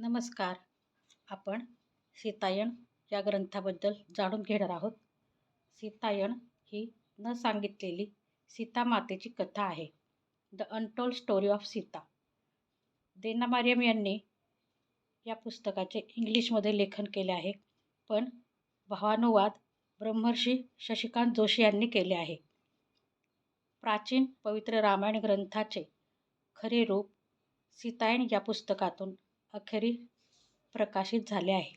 नमस्कार. आपण सीतायन या ग्रंथाबद्दल जाणून घेणार आहोत. सीतायन ही न सांगितलेली सीता मातेची कथा आहे. The untold story of Sita Dena Merriam यांनी या पुस्तकाचे इंग्लिशमध्ये लेखन केले आहे. पण भावानुवाद ब्रह्मर्षी शशिकांत जोशी यांनी केले आहे. प्राचीन पवित्र रामायण ग्रंथाचे खरे रूप सीतायन या पुस्तकातून अखेरी प्रकाशित झाले आहे.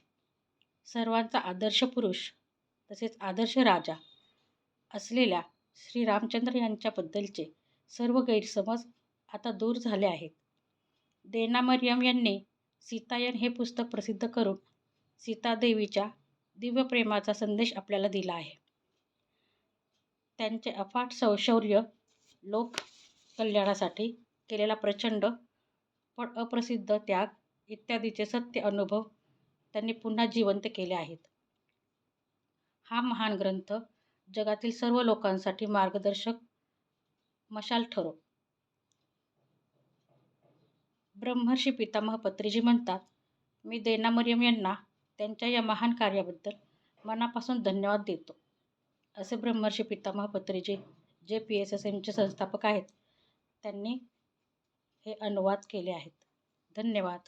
सर्वांचा आदर्श पुरुष तसेच आदर्श राजा असलेल्या श्री रामचंद्र यांच्याबद्दलचे सर्व गैरसमज आता दूर झाले आहेत. देना मरियम यांनी सीतायन हे पुस्तक प्रसिद्ध करून सीतादेवीच्या दिव्य प्रेमाचा संदेश आपल्याला दिला आहे. त्यांचे अफाट सौशौर्य लोक कल्याणासाठी केलेला प्रचंड पण अप्रसिद्ध त्याग इत्यादीचे सत्य अनुभव त्यांनी पुन्हा जिवंत केले आहेत. हा महान ग्रंथ जगातील सर्व लोकांसाठी मार्गदर्शक मशाल ठरो. ब्रह्मर्षी पितामह पत्रीजी म्हणतात मी देना मरियम यांना त्यांच्या या महान कार्याबद्दल मनापासून धन्यवाद देतो. असे ब्रह्मर्षी पितामह पत्रीजी जे पी एस एस एमचे संस्थापक आहेत त्यांनी हे अनुवाद केले आहेत. धन्यवाद.